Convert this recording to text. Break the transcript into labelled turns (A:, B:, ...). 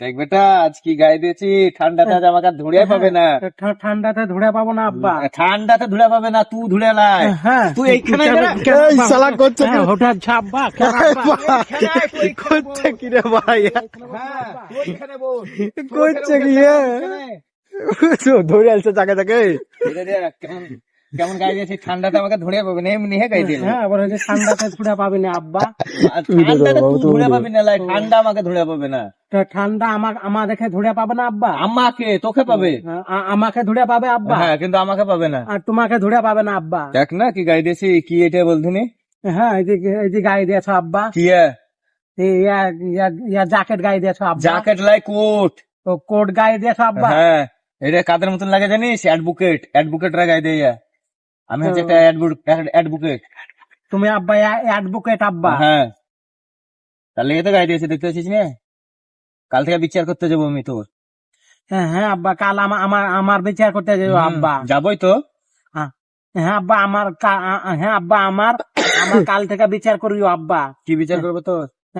A: দেখ বেটা আজ কি গায়ে দিয়েছি? ঠান্ডাতে আজ আমাকে ধুড়িয়ে পাবে না।
B: ঠান্ডাতে ধরে পাবো না আব্বা।
A: ঠান্ডাতে ধুড়ে পাবে না তুই ধুড়ে লাই।
B: হ্যাঁ
A: তুই এইখানে
C: এই? শালা করছে কি?
B: হ্যাঁ, হঠাৎ কেন
C: করছে কি রে ভাই?
A: হ্যাঁ।
C: করছে কি এ? ধরে চাকে
A: ধীরে ধীরে কেমন কেমন গায়ে দিয়েছি ঠান্ডাতে আমাকে ধুড়িয়ে পাবে না এমনি হে গায়ে দিলে
B: হ্যাঁ বলে যে ঠান্ডাতে ধরে পাবি না আব্বা
A: আর ঠান্ডাতে তুই ধুড়ে পাবি না লাই ঠান্ডা আমাকে ধুড়ে পাবে না
B: তো ঠান্ডা আমার আমার দেখে ধরে পাবে না আব্বা
A: আমাকে তোকে পাবে
B: আ- আমাকে ধরে পাবে আব্বা
A: হ্যাঁ কিন্তু আমাকে পাবে না
B: আর তোমাকে ধরে পাবে না আব্বা
A: দেখ না কি গায়ে দিয়েছি কি এটা বলছিনি
B: হ্যাঁ এই যে এই যে গায়ে দিয়েছো আব্বা
A: কি এ?
B: এই ইয়া- ইয়া- ইয়া জ্যাকেট গায়ে দিয়েছো আব্বা
A: জ্যাকেট লাই কোট
B: তো কোট গায়ে দিয়েছো আব্বা
A: হ্যাঁ এটা কাদের মতন লাগে জানিস অ্যাডভোকেট অ্যাডভোকেটরা গায়ে দেয় আমি হচ্ছে একটা অ্যাডভোকেট
B: তুমি আব্বা অ্যাডভোকেট আব্বা।
A: হ্যাঁ। তাহলে এটা গায়ে দিয়েছে দেখতে পাচ্ছিস না। কাল থেকে বিচার করতে যাব আমি তোর।
B: হ্যাঁ হ্যাঁ আব্বা কাল আমার আমার আমার বিচার করতে যাব আব্বা।
A: যাবোই তো।
B: হ্যাঁ আব্বা আমার হ্যাঁ আব্বা আমার আমার কাল থেকে বিচার করিও আব্বা।
A: কি বিচার করব তোর?